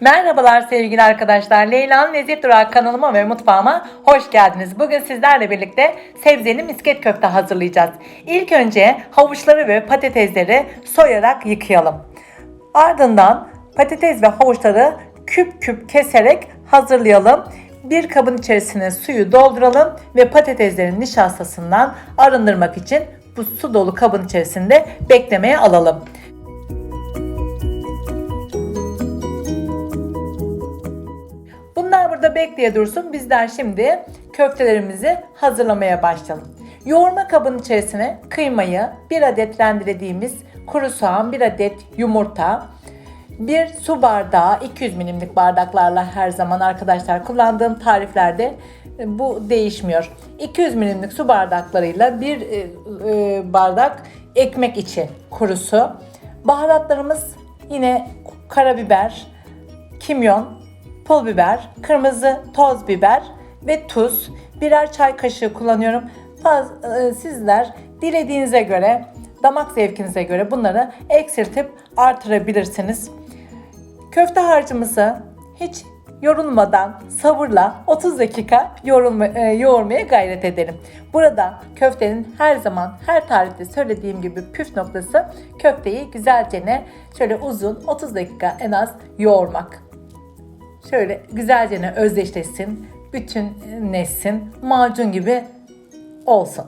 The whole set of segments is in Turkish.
Merhabalar sevgili arkadaşlar. Leyla'nın Lezzet Durağı kanalıma ve mutfağıma hoş geldiniz. Bugün sizlerle birlikte sebzeli misket köfte hazırlayacağız. İlk önce havuçları ve patatesleri soyarak yıkayalım. Ardından patates ve havuçları küp küp keserek hazırlayalım. Bir kabın içerisine suyu dolduralım ve patateslerin nişastasından arındırmak için bu su dolu kabın içerisinde beklemeye alalım. Bekleye dursun. Bizler şimdi köftelerimizi hazırlamaya başlayalım. Yoğurma kabının içerisine kıymayı, bir adet rendelediğimiz kuru soğan, bir adet yumurta, bir su bardağı 200 milimlik bardaklarla her zaman arkadaşlar kullandığım tariflerde e, bu değişmiyor. 200 milimlik su bardaklarıyla bir e, e, bardak ekmek içi kurusu. Baharatlarımız yine karabiber, kimyon, pul biber, kırmızı toz biber ve tuz. Birer çay kaşığı kullanıyorum. E, Sizler dilediğinize göre, damak zevkinize göre bunları eksiltip artırabilirsiniz. Köfte harcımızı hiç yorulmadan sabırla 30 dakika yorulma, e, yoğurmaya gayret edelim. Burada köftenin her zaman her tarifte söylediğim gibi püf noktası köfteyi güzelce ne şöyle uzun 30 dakika en az yoğurmak. Şöyle güzelce ne özdeşleşsin, bütünleşsin, macun gibi olsun.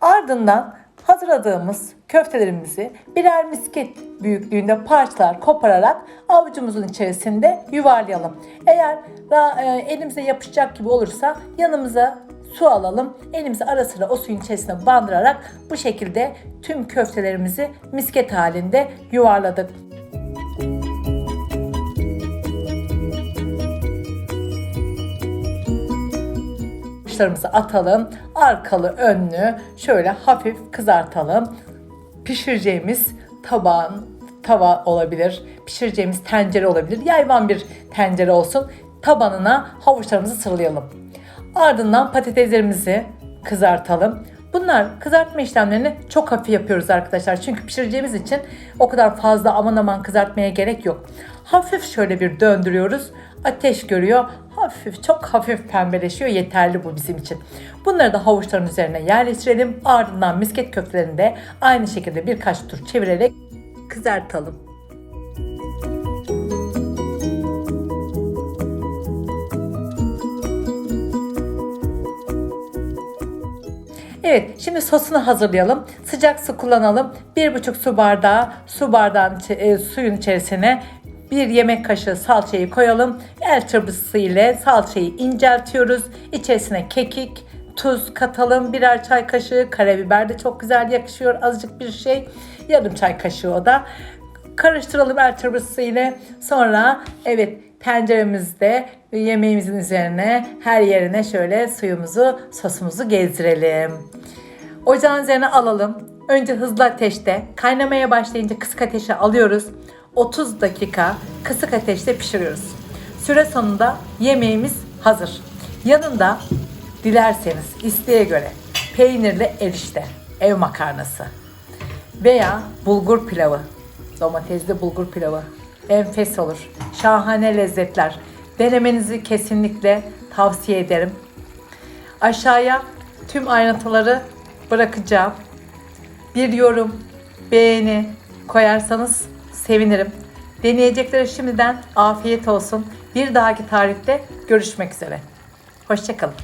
Ardından hazırladığımız köftelerimizi birer misket büyüklüğünde parçalar kopararak avucumuzun içerisinde yuvarlayalım. Eğer e, elimize yapışacak gibi olursa yanımıza su alalım. Elimizi ara sıra o suyun içerisine bandırarak bu şekilde tüm köftelerimizi misket halinde yuvarladık. Havuçlarımızı atalım. Arkalı önlü şöyle hafif kızartalım. Pişireceğimiz tabağın tava olabilir. Pişireceğimiz tencere olabilir. Yayvan bir tencere olsun. Tabanına havuçlarımızı sıralayalım. Ardından patateslerimizi kızartalım. Bunlar kızartma işlemlerini çok hafif yapıyoruz arkadaşlar. Çünkü pişireceğimiz için o kadar fazla aman aman kızartmaya gerek yok. Hafif şöyle bir döndürüyoruz. Ateş görüyor. Hafif çok hafif pembeleşiyor. Yeterli bu bizim için. Bunları da havuçların üzerine yerleştirelim. Ardından misket köftelerini de aynı şekilde birkaç tur çevirerek kızartalım. Evet, şimdi sosunu hazırlayalım. Sıcak su kullanalım. 1,5 su bardağı su bardağın e, suyun içerisine bir yemek kaşığı salçayı koyalım. El çırpısı ile salçayı inceltiyoruz. İçerisine kekik, tuz katalım. Birer çay kaşığı karabiber de çok güzel yakışıyor. Azıcık bir şey. Yarım çay kaşığı o da. Karıştıralım el çırpısı ile. Sonra evet tenceremizde yemeğimizin üzerine her yerine şöyle suyumuzu, sosumuzu gezdirelim. Ocağın üzerine alalım. Önce hızlı ateşte kaynamaya başlayınca kısık ateşe alıyoruz. 30 dakika kısık ateşte pişiriyoruz. Süre sonunda yemeğimiz hazır. Yanında dilerseniz isteğe göre peynirli erişte, ev makarnası veya bulgur pilavı, domatesli bulgur pilavı enfes olur. Şahane lezzetler. Denemenizi kesinlikle tavsiye ederim. Aşağıya tüm ayrıntıları bırakacağım. Bir yorum, beğeni koyarsanız sevinirim. Deneyeceklere şimdiden afiyet olsun. Bir dahaki tarifte görüşmek üzere. Hoşçakalın.